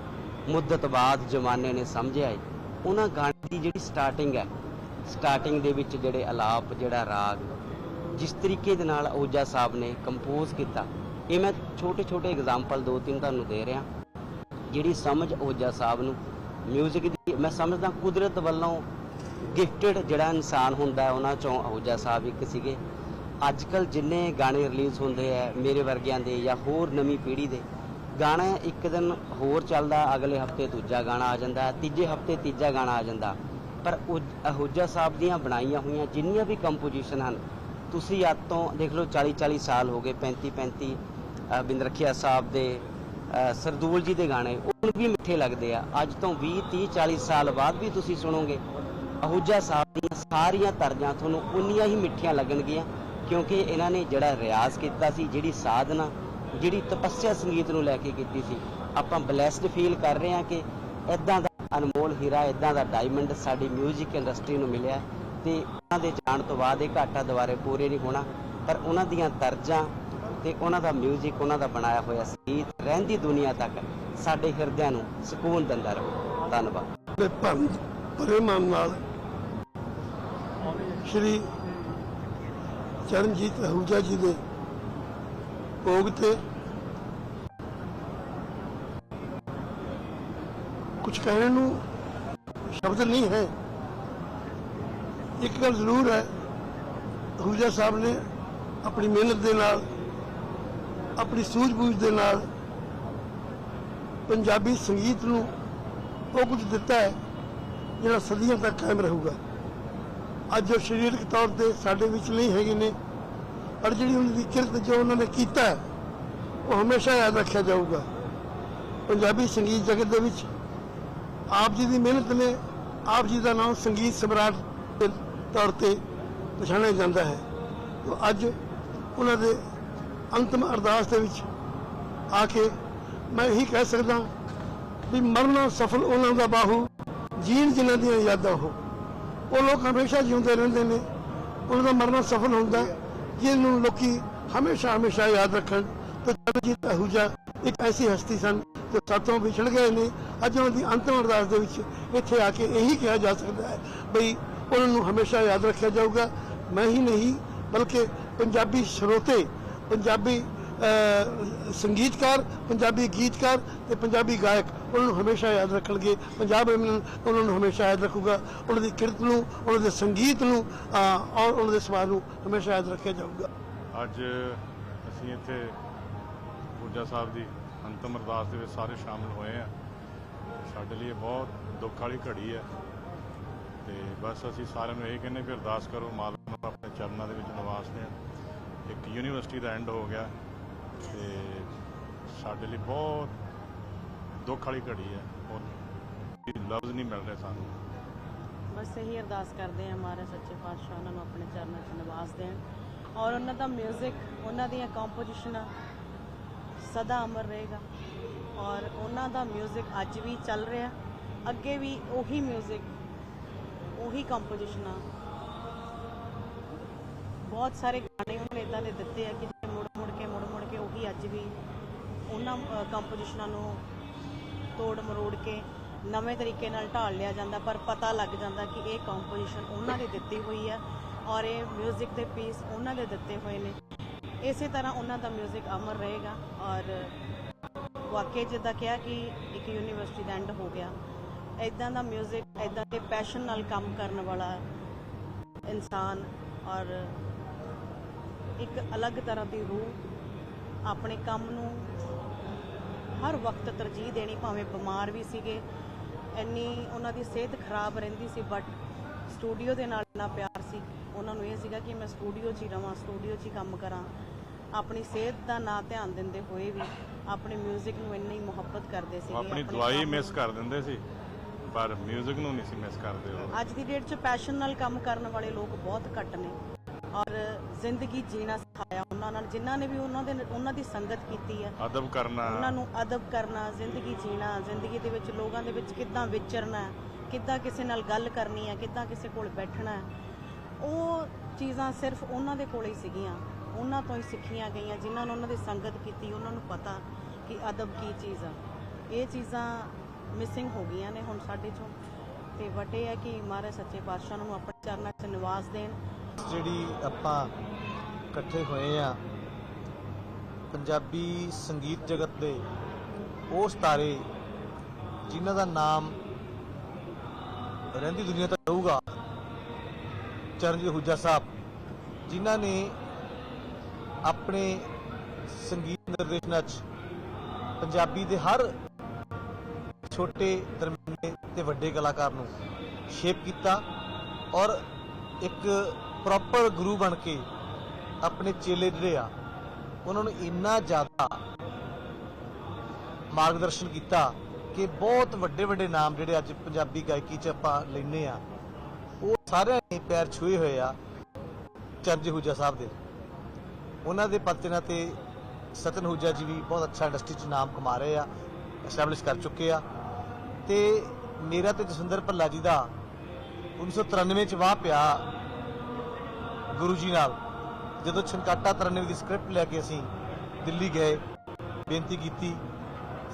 ਮੁੱਦਤ ਬਾਅਦ ਜਮਾਨੇ ਨੇ ਸਮਝਿਆ ਏ ਉਹਨਾਂ ਗਾਣੇ ਦੀ ਜਿਹੜੀ ਸਟਾਰਟਿੰਗ ਹੈ ਸਟਾਰਟਿੰਗ ਦੇ ਵਿੱਚ ਜਿਹੜੇ ਅਲਾਪ, ਜਿਹੜਾ ਰਾਗ, ਜਿਸ ਤਰੀਕੇ ਦੇ ਨਾਲ ਓਜਾ ਸਾਹਿਬ ਨੇ ਕੰਪੋਜ਼ ਕੀਤਾ, ਇਹ ਮੈਂ ਛੋਟੇ ਛੋਟੇ ਐਗਜ਼ਾਮਪਲ ਦੋ ਤਿੰਨ ਤੁਹਾਨੂੰ ਦੇ ਰਿਹਾ। ਜਿਹੜੀ ਸਮਝ ਓਜਾ ਸਾਹਿਬ ਨੂੰ 뮤직 ਦੀ, ਮੈਂ ਸਮਝਦਾ ਕੁਦਰਤ ਵੱਲੋਂ ਗਿਫਟਡ ਜਿਹੜਾ ਇਨਸਾਨ ਹੁੰਦਾ ਉਹਨਾਂ ਚੋਂ ਓਜਾ ਸਾਹਿਬ ਇੱਕ ਸੀਗੇ। ਅੱਜ ਕੱਲ ਜਿੰਨੇ ਗਾਣੇ ਰਿਲੀਜ਼ ਹੁੰਦੇ ਆ ਮੇਰੇ ਵਰਗਿਆਂ ਦੇ ਜਾਂ ਹੋਰ ਨਵੀਂ ਪੀੜ੍ਹੀ ਦੇ ਗਾਣਾ ਇੱਕ ਦਿਨ ਹੋਰ ਚੱਲਦਾ, ਅਗਲੇ ਹਫ਼ਤੇ ਦੂਜਾ ਗਾਣਾ ਆ ਜਾਂਦਾ, ਤੀਜੇ ਹਫ਼ਤੇ ਤੀਜਾ ਗਾਣਾ ਆ ਜਾਂਦਾ। ਪਰ ਅਹੂਜਾ ਸਾਹਿਬ ਦੀਆਂ ਬਣਾਈਆਂ ਹੋਈਆਂ ਜਿੰਨੀਆਂ ਵੀ ਕੰਪੋਜੀਸ਼ਨ ਹਨ, ਤੁਸੀਂ ਅੱਜ ਤੋਂ ਦੇਖ ਲਓ 40 40 ਸਾਲ ਹੋ ਗਏ 35 35 ਬਿੰਦਰਖਿਆ ਸਾਹਿਬ ਦੇ ਸਰਦੂਲ ਜੀ ਦੇ ਗਾਣੇ, ਉਹ ਵੀ ਮਿੱਠੇ ਲੱਗਦੇ ਆ। ਅੱਜ ਤੋਂ 20 30 40 ਸਾਲ ਬਾਅਦ ਵੀ ਤੁਸੀਂ ਸੁਣੋਗੇ। ਅਹੂਜਾ ਸਾਹਿਬ ਦੀਆਂ ਸਾਰੀਆਂ ਤਰਜ਼ਾਂ ਤੁਹਾਨੂੰ ਉਨੀਆਂ ਹੀ ਮਿੱਠੀਆਂ ਲੱਗਣਗੀਆਂ, ਕਿਉਂਕਿ ਇਹਨਾਂ ਨੇ ਜਿਹੜਾ ਰਿਆਜ਼ ਕੀਤਾ ਸੀ, ਜਿਹੜੀ ਸਾਧਨਾ ਜਿਹੜੀ ਤਪੱਸਿਆ ਸੰਗੀਤ ਨੂੰ ਲੈ ਕੇ ਕੀਤੀ ਸੀ ਆਪਾਂ ਬਲੈਸਡ ਫੀਲ ਕਰ ਰਹੇ ਹਾਂ ਕਿ ਇਦਾਂ ਦਾ ਅਨਮੋਲ ਹੀਰਾ ਇਦਾਂ ਦਾ ਡਾਇਮੰਡ ਸਾਡੀ 뮤직 ਇੰਡਸਟਰੀ ਨੂੰ ਮਿਲਿਆ ਤੇ ਉਹਨਾਂ ਦੇ ਜਾਣ ਤੋਂ ਬਾਅਦ ਇਹ ਘਾਟਾ ਦੁਬਾਰੇ ਪੂਰੇ ਨਹੀਂ ਹੋਣਾ ਪਰ ਉਹਨਾਂ ਦੀਆਂ ਤਰਜ਼ਾਂ ਤੇ ਉਹਨਾਂ ਦਾ 뮤직 ਉਹਨਾਂ ਦਾ ਬਣਾਇਆ ਹੋਇਆ ਸੰਗੀਤ ਰਹਿੰਦੀ ਦੁਨੀਆ ਤੱਕ ਸਾਡੇ ਹਿਰਦਿਆਂ ਨੂੰ ਸਕੂਨ ਦਿੰਦਾ ਰਹੇ ਧੰਨਵਾਦ ਦੇ ਭਰਨ ਭਰੇ ਮਨ ਨਾਲ ਸ਼੍ਰੀ ਚਰਨਜੀਤ ਅਹੂਜਾ ਜੀ ਦੇ ਭੋਗ ਤੇ ਕੁਝ ਕਹਿਣ ਨੂੰ ਸ਼ਬਦ ਨਹੀਂ ਹੈ। ਇੱਕ ਗੱਲ ਜ਼ਰੂਰ ਹੈ ਅਹੂਜਾ ਸਾਹਿਬ ਨੇ ਆਪਣੀ ਮਿਹਨਤ ਦੇ ਨਾਲ, ਆਪਣੀ ਸੂਝ-ਬੂਝ ਦੇ ਨਾਲ ਪੰਜਾਬੀ ਸੰਗੀਤ ਨੂੰ ਉਹ ਕੁਝ ਦਿੱਤਾ ਹੈ ਜਿਹੜਾ ਸਦੀਆਂ ਤੱਕ ਕਾਇਮ ਰਹੂਗਾ। ਅੱਜ ਜੋ ਸਰੀਰਕ ਤੌਰ ਤੇ ਸਾਡੇ ਵਿੱਚ ਨਹੀਂ ਹੈਗੇ ਨੇ ਪਰ ਜਿਹੜੀ ਉਹਨਾਂ ਦੀ ਕਿਰਤ ਜੋ ਉਹਨਾਂ ਨੇ ਕੀਤਾ, ਉਹ ਹਮੇਸ਼ਾ ਯਾਦ ਰੱਖਿਆ ਜਾਊਗਾ। ਪੰਜਾਬੀ ਸੰਗੀਤ ਜਗਤ ਦੇ ਵਿੱਚ ਆਪ ਜੀ ਦੀ ਮਿਹਨਤ ਨੇ ਆਪ ਜੀ ਦਾ ਨਾਮ ਸੰਗੀਤ ਸਮਰਾਟ ਦੇ ਤੌਰ ਤੇ ਪਛਾਣਿਆ ਜਾਂਦਾ ਹੈ। ਤੋ ਅੱਜ ਉਹਨਾਂ ਦੇ ਅੰਤਮ ਅਰਦਾਸ ਦੇ ਵਿੱਚ ਆ ਕੇ ਮੈਂ ਇਹੀ ਕਹਿ ਸਕਦਾ ਵੀ ਮਰਨਾ ਸਫਲ ਉਹਨਾਂ ਦਾ ਬਾਹੂ, ਜੀਣ ਜਿਨ੍ਹਾਂ ਦੀਆਂ ਯਾਦਾਂ ਹੋ ਉਹ ਲੋਕ ਹਮੇਸ਼ਾ ਜਿਉਂਦੇ ਰਹਿੰਦੇ ਨੇ, ਉਹਨਾਂ ਦਾ ਮਰਨਾ ਸਫਲ ਹੁੰਦਾ। ਜਿਹਨੂੰ ਲੋਕੀ ਹਮੇਸ਼ਾ ਹਮੇਸ਼ਾ ਯਾਦ ਰੱਖਣ ਤੇ ਚਰਨਜੀਤ ਅਹੂਜਾ ਇੱਕ ਐਸੀ ਹਸਤੀ ਸਨ ਜੋ ਸਾਥੋਂ ਵਿਛੜ ਗਏ ਨੇ, ਅੱਜ ਉਹਨਾਂ ਦੀ ਅੰਤਮ ਅਰਦਾਸ ਦੇ ਵਿੱਚ ਇੱਥੇ ਆ ਕੇ ਇਹੀ ਕਿਹਾ ਜਾ ਸਕਦਾ ਹੈ ਬਈ ਉਹਨਾਂ ਨੂੰ ਹਮੇਸ਼ਾ ਯਾਦ ਰੱਖਿਆ ਜਾਊਗਾ। ਮੈਂ ਹੀ ਨਹੀਂ, ਬਲਕਿ ਪੰਜਾਬੀ ਸਰੋਤੇ, ਪੰਜਾਬੀ ਸੰਗੀਤਕਾਰ, ਪੰਜਾਬੀ ਗੀਤਕਾਰ ਤੇ ਪੰਜਾਬੀ ਗਾਇਕ, ਉਹਨਾਂ ਨੂੰ ਹਮੇਸ਼ਾ ਯਾਦ ਰੱਖਣਗੇ। ਪੰਜਾਬ ਉਹਨਾਂ ਉਹਨਾਂ ਨੂੰ ਹਮੇਸ਼ਾ ਯਾਦ ਰੱਖੂਗਾ। ਉਹਨਾਂ ਦੀ ਕਿਰਤ ਨੂੰ, ਉਹਨਾਂ ਦੇ ਸੰਗੀਤ ਨੂੰ ਔਰ ਉਹਨਾਂ ਦੇ ਸਮਾਜ ਨੂੰ ਹਮੇਸ਼ਾ ਯਾਦ ਰੱਖਿਆ ਜਾਊਗਾ। ਅੱਜ ਅਸੀਂ ਇੱਥੇ ਪੂਜਾ ਸਾਹਿਬ ਦੀ ਅੰਤਮ ਅਰਦਾਸ ਦੇ ਵਿੱਚ ਸਾਰੇ ਸ਼ਾਮਲ ਹੋਏ ਆ ਸਾਡੇ ਲਈ ਇਹ ਬਹੁਤ ਦੁੱਖ ਵਾਲੀ ਘੜੀ ਹੈ। ਤੇ ਬਸ ਅਸੀਂ ਸਾਰਿਆਂ ਨੂੰ ਇਹ ਕਹਿੰਦੇ ਵੀ ਅਰਦਾਸ ਕਰੋ ਮਾਲਕ ਨੂੰ ਆਪਣੇ ਚਰਨਾਂ ਦੇ ਵਿੱਚ ਨਿਵਾਸਦੇ ਦੇਣ। ਇੱਕ ਯੂਨੀਵਰਸਿਟੀ ਦਾ ਐਂਡ ਹੋ ਗਿਆ। ਤੇ ਸਾਡੇ ਲਈ ਬਹੁਤ ਦੁੱਖ ਵਾਲੀ ਘੜੀ ਹੈ ਔਰ ਲਫ਼ਜ਼ ਨਹੀਂ ਮਿਲ ਰਹੇ ਸਾਨੂੰ ਬਸ ਇਹੀ ਅਰਦਾਸ ਕਰਦੇ ਹਾਂ ਮਹਾਰਾਜ ਸੱਚੇ ਪਾਤਸ਼ਾਹ ਉਹਨਾਂ ਨੂੰ ਆਪਣੇ ਚਰਨਾਂ 'ਚ ਨਿਵਾਸ ਦੇਣ ਔਰ ਉਹਨਾਂ ਦਾ 뮤직 ਉਹਨਾਂ ਦੀਆਂ ਕੰਪੋਜੀਸ਼ਨਾਂ ਸਦਾ ਅਮਰ ਰਹੇਗਾ ਔਰ ਉਹਨਾਂ ਦਾ 뮤직 ਅੱਜ ਵੀ ਚੱਲ ਰਿਹਾ ਅੱਗੇ ਵੀ ਉਹੀ 뮤직 ਉਹੀ ਕੰਪੋਜੀਸ਼ਨਾਂ ਬਹੁਤ ਸਾਰੇ ਗਾਣੇ ਉਹਨਾਂ ਨੇ ਇਦਾਂ ਦੇ ਦਿੱਤੇ ਆ ਕਿ ਅੱਜ ਵੀ ਉਹਨਾਂ ਕੰਪੋਜੀਸ਼ਨਾਂ ਨੂੰ ਤੋੜ ਮਰੋੜ ਕੇ ਨਵੇਂ ਤਰੀਕੇ ਨਾਲ ਢਾਲ ਲਿਆ ਜਾਂਦਾ ਪਰ ਪਤਾ ਲੱਗ ਜਾਂਦਾ ਕਿ ਇਹ ਕੰਪੋਜੀਸ਼ਨ ਉਹਨਾਂ ਦੀ ਦਿੱਤੀ ਹੋਈ ਹੈ ਔਰ ਇਹ 뮤직 ਦੇ ਪੀਸ ਉਹਨਾਂ ਦੇ ਦਿੱਤੇ ਹੋਏ ਨੇ ਇਸੇ ਤਰ੍ਹਾਂ ਉਹਨਾਂ ਦਾ 뮤직 ਅਮਰ ਰਹੇਗਾ ਔਰ ਵਾਕਈ ਜਿੱਦਾਂ ਕਿਹਾ ਕਿ ਇੱਕ ਯੂਨੀਵਰਸਿਟੀ ਦਾ ਐਂਡ ਹੋ ਗਿਆ ਇਦਾਂ ਦਾ 뮤직 ਇਦਾਂ ਦੇ ਪੈਸ਼ਨ ਨਾਲ ਕੰਮ ਕਰਨ ਵਾਲਾ ਇਨਸਾਨ ਔਰ ਇੱਕ ਅਲੱਗ ਤਰ੍ਹਾਂ ਦੀ ਰੂਹ ਆਪਣੇ ਕੰਮ ਨੂੰ ਹਰ ਵਕਤ ਤਰਜੀਹ ਦੇਣੀ ਭਾਵੇਂ ਬਿਮਾਰ ਵੀ ਸੀਗੇ ਇੰਨੀ ਉਹਨਾਂ ਦੀ ਸਿਹਤ ਖਰਾਬ ਰਹਿੰਦੀ ਸੀ ਬਟ ਸਟੂਡੀਓ ਦੇ ਨਾਲ ਇੰਨਾ ਪਿਆਰ ਸੀ ਉਹਨਾਂ ਨੂੰ ਇਹ ਸੀਗਾ ਕਿ ਮੈਂ ਸਟੂਡੀਓ 'ਚ ਹੀ ਰਵਾਂ ਸਟੂਡੀਓ 'ਚ ਹੀ ਕੰਮ ਕਰਾਂ ਆਪਣੀ ਸਿਹਤ ਦਾ ਨਾ ਧਿਆਨ ਦਿੰਦੇ ਹੋਏ ਵੀ ਆਪਣੇ 뮤직 ਨੂੰ ਇੰਨੀ ਮੁਹੱਬਤ ਕਰਦੇ ਉਹ ਸੀਗੇ ਆਪਣੀ ਆਪਣੇ ਦਵਾਈ ਕੰਮ ਮਿਸ ਨੂੰ। ਕਰ ਦਿੰਦੇ ਸੀ ਪਰ 뮤직 ਨੂੰ ਨਹੀਂ ਸੀ ਮਿਸ ਕਰਦੇ ਉਹ ਅੱਜ ਦੀ ਡੇਟ 'ਚ ਪੈਸ਼ਨ ਨਾਲ ਕੰਮ ਕਰਨ ਵਾਲੇ ਲੋਕ ਬਹੁਤ ਘੱਟ ਨੇ ਔਰ ਜ਼ਿੰਦਗੀ ਜੀਣਾ ਸਿਖਾਇਆ ਉਹਨਾਂ ਨਾਲ ਜਿਨ੍ਹਾਂ ਨੇ ਵੀ ਉਹਨਾਂ ਦੇ ਉਹਨਾਂ ਦੀ ਸੰਗਤ ਕੀਤੀ ਹੈ। ਅਦਬ ਕਰਨਾ। ਉਹਨਾਂ ਨੂੰ ਅਦਬ ਕਰਨਾ ਜ਼ਿੰਦਗੀ ਜੀਣਾ ਜ਼ਿੰਦਗੀ ਦੇ ਵਿੱਚ ਲੋਕਾਂ ਦੇ ਵਿੱਚ ਕਿੱਦਾਂ ਵਿਚਰਨਾ ਕਿੱਦਾਂ ਕਿਸੇ ਨਾਲ ਗੱਲ ਕਰਨੀ ਹੈ ਕਿੱਦਾਂ ਕਿਸੇ ਕੋਲ ਬੈਠਣਾ ਉਹ ਚੀਜ਼ਾਂ ਸਿਰਫ ਉਹਨਾਂ ਦੇ ਕੋਲ ਹੀ ਸੀਗੀਆਂ। ਉਹਨਾਂ ਤੋਂ ਹੀ ਸਿੱਖੀਆਂ ਗਈਆਂ ਜਿਨ੍ਹਾਂ ਨੇ ਉਹਨਾਂ ਦੀ ਸੰਗਤ ਕੀਤੀ ਉਹਨਾਂ ਨੂੰ ਪਤਾ ਕਿ ਅਦਬ ਕੀ ਚੀਜ਼ ਆ। ਇਹ ਚੀਜ਼ਾਂ ਮਿਸਿੰਗ ਹੋ ਗਈਆਂ ਨੇ ਹੁਣ ਸਾਡੇ ਚੋਂ। ਤੇ ਇਹ ਹੈ ਕਿ ਮਹਾਰਾਜ ਸੱਚੇ ਪਾਤਸ਼ਾਹ ਨੂੰ ਆਪਣੇ ਚਰਨਾਂ 'ਚ ਨਿਵਾਸ ਦੇਣ। ਜਿਹੜੀ ਆਪਾਂ ਇਕੱਠੇ ਹੋਏ ਆ। ਪੰਜਾਬੀ ਸੰਗੀਤ ਜਗਤ ਦੇ ਉਹ ਸਿਤਾਰੇ ਜਿਨ੍ਹਾਂ ਦਾ ਨਾਮ ਰਹਿੰਦੀ ਦੁਨੀਆ ਤੱਕ ਰਹੂਗਾ, ਚਰਨਜੀਤ ਹੁਜਾ ਸਾਹਿਬ, ਜਿਨ੍ਹਾਂ ਨੇ ਆਪਣੇ ਸੰਗੀਤ ਨਿਰਦੇਸ਼ਨਾਂ 'ਚ ਪੰਜਾਬੀ ਦੇ ਹਰ ਛੋਟੇ ਦਰਮਿਆਨੇ ਤੇ ਵੱਡੇ ਕਲਾਕਾਰ ਨੂੰ ਸ਼ੇਪ ਕੀਤਾ ਔਰ ਇੱਕ ਪ੍ਰੋਪਰ ਗੁਰੂ ਬਣ ਕੇ ਆਪਣੇ ਚੇਲੇ ਜਿਹੜੇ ਆ, ਉਹਨਾਂ ਨੂੰ ਇੰਨਾ ਜ਼ਿਆਦਾ ਮਾਰਗਦਰਸ਼ਨ ਕੀਤਾ ਕਿ ਬਹੁਤ ਵੱਡੇ ਵੱਡੇ ਨਾਮ ਜਿਹੜੇ ਅੱਜ ਪੰਜਾਬੀ ਗਾਇਕੀ 'ਚ ਆਪਾਂ ਲੈਨੇ ਆ, ਉਹ ਸਾਰਿਆਂ ਨੇ ਪੈਰ ਛੂਏ ਹੋਏ ਆ, ਚਰਜ ਹੂਜਾ ਸਾਹਿਬ ਦੇ। ਉਹਨਾਂ ਦੇ ਪਤਨਾਂ ਤੇ ਸਤਨ ਹੂਜਾ ਜੀ ਵੀ ਬਹੁਤ ਅੱਛਾ ਇੰਡਸਟਰੀ 'ਚ ਨਾਮ ਕਮਾ ਰਹੇ ਆ ਐਸਟੈਬਲਿਸ਼ ਕਰ ਚੁੱਕੇ ਆ। ਤੇ ਮੇਰਾ ਤੇ ਜਸਵਿੰਦਰ ਭੱਲਾ ਜੀ ਦਾ 1993 ਚ ਵਾਹ ਪਿਆ ਗੁਰੂ ਜੀ ਨਾਲ। ਜਦੋਂ ਛਨਕਾਟਾ 93 ਦੀ ਸਕ੍ਰਿਪਟ ਲੈ ਕੇ ਅਸੀਂ ਦਿੱਲੀ ਗਏ, ਬੇਨਤੀ ਕੀਤੀ।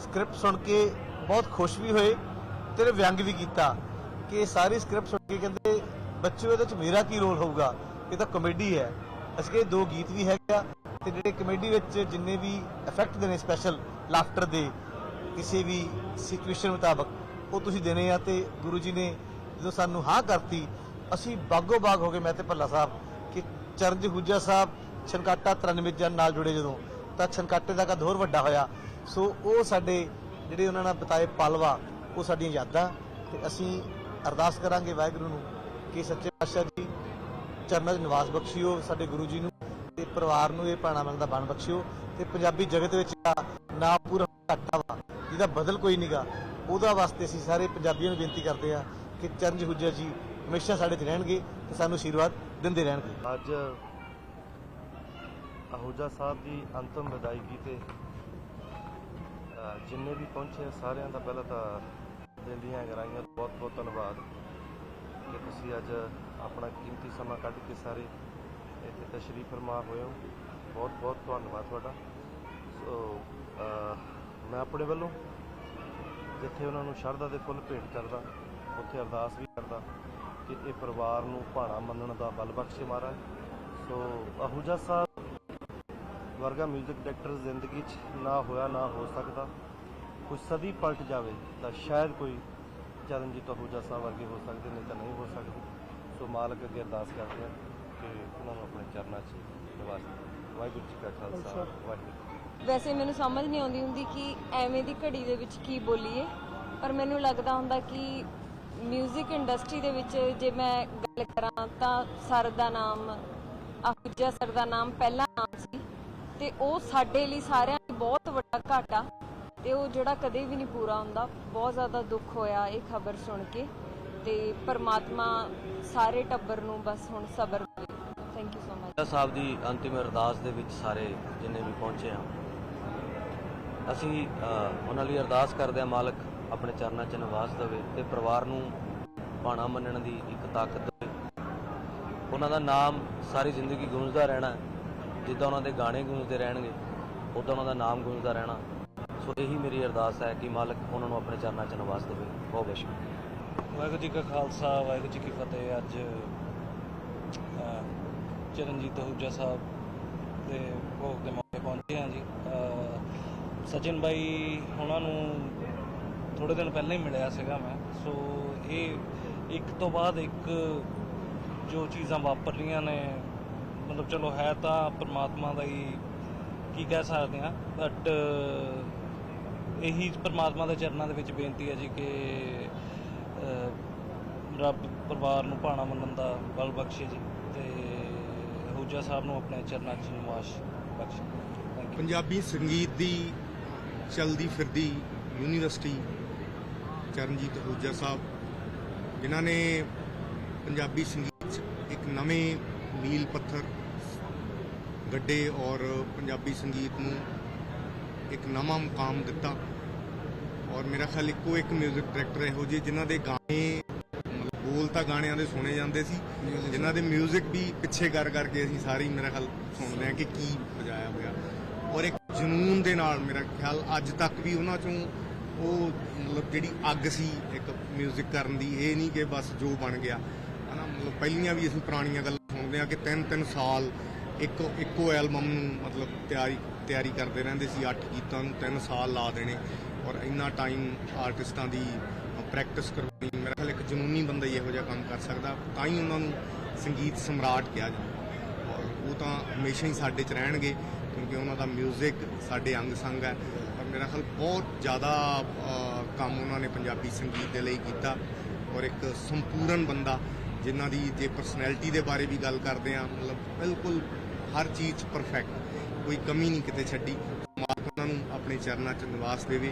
ਸਕ੍ਰਿਪਟ ਸੁਣ ਕੇ ਬਹੁਤ ਖੁਸ਼ ਵੀ ਹੋਏ ਤੇ ਵਿਅੰਗ ਵੀ ਕੀਤਾ ਕਿ ਸਾਰੀ ਸਕ੍ਰਿਪਟ ਸੁਣ ਕੇ ਕਹਿੰਦੇ, ਬੱਚਿਓ, ਇਹਦੇ ਵਿੱਚ ਮੇਰਾ ਕੀ ਰੋਲ ਹੋਊਗਾ? ਇਹ ਤਾਂ ਕਮੇਡੀ ਹੈ। ਅਸੀਂ ਕਿ ਦੋ ਗੀਤ ਵੀ ਹੈਗੇ ਆ ਤੇ ਜਿਹੜੇ ਕਮੇਡੀ ਵਿੱਚ ਜਿੰਨੇ ਵੀ ਇਫੈਕਟ ਦੇਣੇ ਸਪੈਸ਼ਲ ਲਾਫਟਰ ਦੇ ਕਿਸੇ ਵੀ ਸਿਚੁਏਸ਼ਨ ਮੁਤਾਬਕ, ਉਹ ਤੁਸੀਂ ਦੇਣੇ ਆ ਤੇ ਗੁਰੂ ਜੀ ਨੇ ਜਦੋਂ ਸਾਨੂੰ ਹਾਂ ਕਰਤੀ, ਅਸੀਂ ਬਾਗੋ ਬਾਗ ਹੋ ਗਏ ਮੈਂ ਤੇ ਭੱਲਾ ਸਾਹਿਬ ਕਿ ਹੁਜਾ ਸਾਹਿਬ ਛਨਕਾਟਾ 93 ਜਨ ਨਾਲ ਜੁੜੇ ਜਦੋਂ, ਤਾਂ ਛਨਕਾਟੇ ਦਾ ਕਦ ਵੱਡਾ ਹੋਇਆ। ਸੋ ਉਹ ਸਾਡੇ ਜਿਹੜੇ ਉਹਨਾਂ ਨਾਲ ਬਤਾਏ ਪਲਵਾ, ਉਹ ਸਾਡੀਆਂ ਯਾਦਾਂ, ਤੇ ਅਸੀਂ ਅਰਦਾਸ ਕਰਾਂਗੇ ਵਾਹਿਗੁਰੂ ਨੂੰ ਕਿ ਸੱਚੇ ਪਾਤਸ਼ਾਹ ਜੀ, ਚਰਨਾਂ 'ਚ ਨਿਵਾਸ ਬਖਸ਼ਿਓ ਸਾਡੇ ਗੁਰੂ ਜੀ ਨੂੰ, ਤੇ ਪਰਿਵਾਰ ਨੂੰ ਇਹ ਭਾਣਾ ਮੰਨ ਦਾ ਬਣ ਬਖਸ਼ਿਓ, ਤੇ ਪੰਜਾਬੀ ਜਗਤ ਵਿੱਚ ਨਾ ਪੂਰਾ ਘਾਟਾ ਵਾ, ਜਿਹਦਾ ਬਦਲ ਕੋਈ ਨਹੀਂਗਾ ਉਹਦਾ ਵਾਸਤੇ ਅਸੀਂ ਸਾਰੇ ਪੰਜਾਬੀਆਂ ਨੂੰ ਬੇਨਤੀ ਕਰਦੇ ਆ ਕਿ ਚਰਨਜ ਹੁਜਾ ਜੀ ਹਮੇਸ਼ਾ ਸਾਡੇ 'ਚ ਰਹਿਣਗੇ ਤੇ ਸਾਨੂੰ ਆਸ਼ੀਰਵਾਦ ਦਿੰਦੇ ਰਹਿਣਗੇ। ਅੱਜ ਅਹੂਜਾ ਸਾਹਿਬ ਦੀ ਅੰਤਮ ਵਿਦਾਇਗੀ ਤੇ ਜਿੰਨੇ ਵੀ ਪਹੁੰਚੇ ਸਾਰਿਆਂ ਦਾ ਪਹਿਲਾਂ ਤਾਂ ਦਿਲ ਦੀਆਂ ਗਰਾਈਆਂ ਬਹੁਤ ਬਹੁਤ ਧੰਨਵਾਦ ਕਿ ਤੁਸੀਂ ਅੱਜ ਆਪਣਾ ਕੀਮਤੀ ਸਮਾਂ ਕੱਢ ਕੇ ਸਾਰੇ ਇੱਥੇ ਤਸ਼ਰੀਫ ਫਰਮਾ ਹੋਏ ਹੋ। ਬਹੁਤ ਬਹੁਤ ਧੰਨਵਾਦ ਤੁਹਾਡਾ। ਸੋ ਮੈਂ ਆਪਣੇ ਵੱਲੋਂ ਜਿੱਥੇ ਉਹਨਾਂ ਨੂੰ ਸ਼ਰਧਾ ਦੇ ਫੁੱਲ ਭੇਟ ਕਰਦਾ, ਉੱਥੇ ਅਰਦਾਸ ਵੀ ਕਰਦਾ। ਕਿ ਇਹ ਪਰਿਵਾਰ ਨੂੰ ਭਾਣਾ ਮੰਨਣ ਦਾ ਬਲ ਬਖਸ਼ੇ ਮਹਾਰਾਜ। ਸੋ ਅਹੂਜਾ ਸਾਹਿਬ ਵਰਗਾ 뮤직 ਡਾਇਰੈਕਟਰ ਜ਼ਿੰਦਗੀ 'ਚ ਨਾ ਹੋਇਆ ਨਾ ਹੋ ਸਕਦਾ। ਕੋਈ ਸਦੀ ਪਲਟ ਜਾਵੇ ਤਾਂ ਸ਼ਾਇਦ ਕੋਈ ਚਰਨਜੀਤ ਅਹੂਜਾ ਸਾਹਿਬ ਵਰਗੇ ਹੋ ਸਕਦੇ ਨਹੀਂ ਤਾਂ ਨਹੀਂ ਹੋ ਸਕਦੇ। ਸੋ ਮਾਲਕ ਅੱਗੇ ਅਰਦਾਸ ਕਰਦੇ ਹਾਂ ਕਿ ਉਹਨਾਂ ਨੂੰ ਆਪਣੇ ਚਰਨਾਂ 'ਚ ਨਿਵਾਸ। ਵਾਹਿਗੁਰੂ ਜੀ ਕਾ ਖਾਲਸਾ ਵਾਹਿਗੁਰੂ ਵੈਸੇ ਮੈਨੂੰ ਸਮਝ ਨਹੀਂ ਆਉਂਦੀ ਹੁੰਦੀ ਕਿ ਐਵੇਂ ਦੀ ਘੜੀ ਦੇ ਵਿੱਚ ਕੀ ਬੋਲੀਏ ਪਰ ਮੈਨੂੰ ਲੱਗਦਾ ਹੁੰਦਾ ਕਿ 뮤직 ਇੰਡਸਟਰੀ ਦੇ ਵਿੱਚ ਜੇ ਮੈਂ ਗੱਲ ਕਰਾਂ ਤਾਂ ਸਰ ਦਾ ਨਾਮ ਅਹੁਜਾ ਸਰ ਦਾ ਨਾਮ ਪਹਿਲਾ ਨਾਮ ਸੀ ਤੇ ਉਹ ਸਾਡੇ ਲਈ ਸਾਰਿਆਂ ਲਈ ਬਹੁਤ ਵੱਡਾ ਘਾਟਾ ਤੇ ਉਹ ਜਿਹੜਾ ਕਦੇ ਵੀ ਨਹੀਂ ਪੂਰਾ ਹੁੰਦਾ, ਬਹੁਤ ਜ਼ਿਆਦਾ ਦੁੱਖ ਹੋਇਆ ਇਹ ਖਬਰ ਸੁਣ ਕੇ ਤੇ ਪਰਮਾਤਮਾ ਸਾਰੇ ਟੱਬਰ ਨੂੰ ਬਸ ਹੁਣ ਸਬਰ thank you so much Sahib ਦੀ ਅੰਤਿਮ ਅਰਦਾਸ ਦੇ ਵਿੱਚ ਸਾਰੇ ਜਿੰਨੇ ਵੀ ਪਹੁੰਚੇ ਆ ਅਸੀਂ ਉਹਨਾਂ ਲਈ ਅਰਦਾਸ ਕਰਦੇ ਆ ਮਾਲਕ ਆਪਣੇ ਚਰਨਾਂ 'ਚ ਨਿਵਾਸ ਦੇਵੇ ਤੇ ਪਰਿਵਾਰ ਨੂੰ ਭਾਣਾ ਮੰਨਣ ਦੀ ਇੱਕ ਤਾਕਤ ਦੇਵੇ। ਉਹਨਾਂ ਦਾ ਨਾਮ ਸਾਰੀ ਜ਼ਿੰਦਗੀ ਗੂੰਜਦਾ ਰਹਿਣਾ ਜਿੱਦਾਂ ਉਹਨਾਂ ਦੇ ਗਾਣੇ ਗੂੰਜਦੇ ਰਹਿਣਗੇ ਉਦਾਂ ਉਹਨਾਂ ਦਾ ਨਾਮ ਗੂੰਜਦਾ ਰਹਿਣਾ। ਸੋ ਇਹੀ ਮੇਰੀ ਅਰਦਾਸ ਹੈ ਕਿ ਮਾਲਕ ਉਹਨਾਂ ਨੂੰ ਆਪਣੇ ਚਰਨਾਂ 'ਚ ਨਿਵਾਸ ਦੇਵੇ। ਬਹੁਤ ਬਹੁਤ ਸ਼ੁਕਰੀਆ। ਵਾਹਿਗੁਰੂ ਜੀ ਕਾ ਖਾਲਸਾ ਵਾਹਿਗੁਰੂ ਜੀ ਕੀ ਫਤਿਹ। ਅੱਜ ਚਰਨਜੀਤ ਅਹੂਜਾ ਸਾਹਿਬ ਦੇ ਭੋਗ ਦੇ ਮੌਕੇ ਪਹੁੰਚੇ ਹਾਂ ਜੀ। ਅ, ਸਚਿਨ ਬਾਈ ਉਹਨਾਂ ਨੂੰ ਥੋੜੇ ਦਿਨ ਪਹਿਲਾਂ ਹੀ ਮਿਲਿਆ ਸੀਗਾ ਮੈਂ। ਸੋ ਇਹ ਇੱਕ ਤੋਂ ਬਾਅਦ ਇੱਕ ਜੋ ਚੀਜ਼ਾਂ ਵਾਪਰ ਰਹੀਆਂ ਨੇ, ਮਤਲਬ ਚਲੋ ਹੈ ਤਾਂ ਪਰਮਾਤਮਾ ਦਾ ਹੀ ਕੀ ਕਹਿ ਸਕਦੇ ਆ ਬਟ ਇਹੀ ਪਰਮਾਤਮਾ ਦੇ ਚਰਨਾਂ ਦੇ ਵਿੱਚ ਬੇਨਤੀ ਹੈ ਜੀ ਕਿ ਰੱਬ ਪਰਿਵਾਰ ਨੂੰ ਭਾਣਾ ਮੰਨਣ ਦਾ ਬਲ ਬਖਸ਼ੇ ਜੀ ਤੇ ਹੂਜਾ ਸਾਹਿਬ ਨੂੰ ਆਪਣੇ ਚਰਨਾਂ 'ਚ ਨਿਵਾਸ ਬਖਸ਼ੇ। ਪੰਜਾਬੀ ਸੰਗੀਤ ਦੀ, ਚਲਦੀ ਫਿਰਦੀ ਯੂਨੀਵਰਸਿਟੀ ਚਰਨਜੀਤ ਅਹੂਜਾ ਸਾਹਿਬ ਜਿਨ੍ਹਾਂ ਨੇ ਪੰਜਾਬੀ ਸੰਗੀਤ 'ਚ ਇੱਕ ਨਵੇਂ ਮੀਲ ਪੱਥਰ ਗੱਡੇ ਔਰ ਪੰਜਾਬੀ ਸੰਗੀਤ ਨੂੰ ਇੱਕ ਨਵਾਂ ਮੁਕਾਮ ਦਿੱਤਾ ਔਰ ਮੇਰਾ ਖਿਆਲ ਇੱਕੋ ਇੱਕ 뮤직 ਡਾਇਰੈਕਟਰ ਇਹੋ ਜਿਹੇ ਜਿਨ੍ਹਾਂ ਦੇ ਗਾਣੇ ਮਤਲਬ ਬੋਲ ਤਾਂ ਗਾਣਿਆਂ ਦੇ ਸੁਣੇ ਜਾਂਦੇ ਸੀ ਜਿਨ੍ਹਾਂ ਦੇ 뮤직 ਵੀ ਪਿੱਛੇ ਕਰ ਕਰਕੇ ਅਸੀਂ ਸਾਰੇ ਹੀ ਮੇਰਾ ਖਿਆਲ ਸੁਣਦੇ ਹਾਂ ਕਿ ਕੀ ਵਜਾਇਆ ਹੋਇਆ ਔਰ ਇੱਕ ਜਨੂਨ ਦੇ ਨਾਲ ਮੇਰਾ ਖਿਆਲ ਅੱਜ ਤੱਕ ਵੀ ਉਹਨਾਂ ਚੋਂ ਉਹ ਮਤਲਬ ਜਿਹੜੀ ਅੱਗ ਸੀ ਇੱਕ 뮤직 ਕਰਨ ਦੀ ਇਹ ਨਹੀਂ ਕਿ ਬਸ ਜੋ ਬਣ ਗਿਆ ਹਨਾ ਮਤਲਬ ਪਹਿਲੀਆਂ ਵੀ ਅਸੀਂ ਪੁਰਾਣੀਆਂ ਗੱਲਾਂ ਸੁਣਦੇ ਹਾਂ ਕਿ ਤਿੰਨ ਤਿੰਨ ਸਾਲ ਇੱਕ ਇੱਕੋ ਐਲਬਮ ਨੂੰ ਮਤਲਬ ਤਿਆਰੀ ਤਿਆਰੀ ਕਰਦੇ ਰਹਿੰਦੇ ਸੀ ਅੱਠ ਗੀਤਾਂ ਨੂੰ ਤਿੰਨ ਸਾਲ ਲਾ ਦੇਣੇ ਔਰ ਇੰਨਾ ਟਾਈਮ ਆਰਟਿਸਟਾਂ ਦੀ ਪ੍ਰੈਕਟਿਸ ਕਰਵਾਉਣੀ ਮੇਰਾ ਖਿਆਲ ਇੱਕ ਜਨੂਨੀ ਬੰਦਾ ਹੀ ਇਹੋ ਜਿਹਾ ਕੰਮ ਕਰ ਸਕਦਾ ਤਾਂ ਹੀ ਉਹਨਾਂ ਨੂੰ ਸੰਗੀਤ ਸਮਰਾਟ ਕਿਹਾ ਜਾਂਦਾ ਔਰ ਉਹ ਤਾਂ ਹਮੇਸ਼ਾ ਹੀ ਸਾਡੇ 'ਚ ਰਹਿਣਗੇ ਕਿਉਂਕਿ ਉਹਨਾਂ ਦਾ 뮤직 ਸਾਡੇ ਅੰਗ ਸੰਗ ਹੈ ਔਰ ਮੇਰਾ ਖਿਆਲ ਬਹੁਤ ਜ਼ਿਆਦਾ ਕੰਮ ਉਹਨਾਂ ਨੇ ਪੰਜਾਬੀ ਸੰਗੀਤ ਦੇ ਲਈ ਕੀਤਾ ਔਰ ਇੱਕ ਸੰਪੂਰਨ ਬੰਦਾ ਜਿਨ੍ਹਾਂ ਦੀ ਜੇ ਪਰਸਨੈਲਿਟੀ ਦੇ ਬਾਰੇ ਵੀ ਗੱਲ ਕਰਦੇ ਆ ਮਤਲਬ ਬਿਲਕੁਲ ਹਰ ਚੀਜ਼ 'ਚ ਪਰਫੈਕਟ ਕੋਈ ਕਮੀ ਨਹੀਂ ਕਿਤੇ ਛੱਡੀ। ਮਾਲਕ ਉਹਨਾਂ ਨੂੰ ਆਪਣੇ ਚਰਨਾਂ 'ਚ ਨਿਵਾਸ ਦੇਵੇ।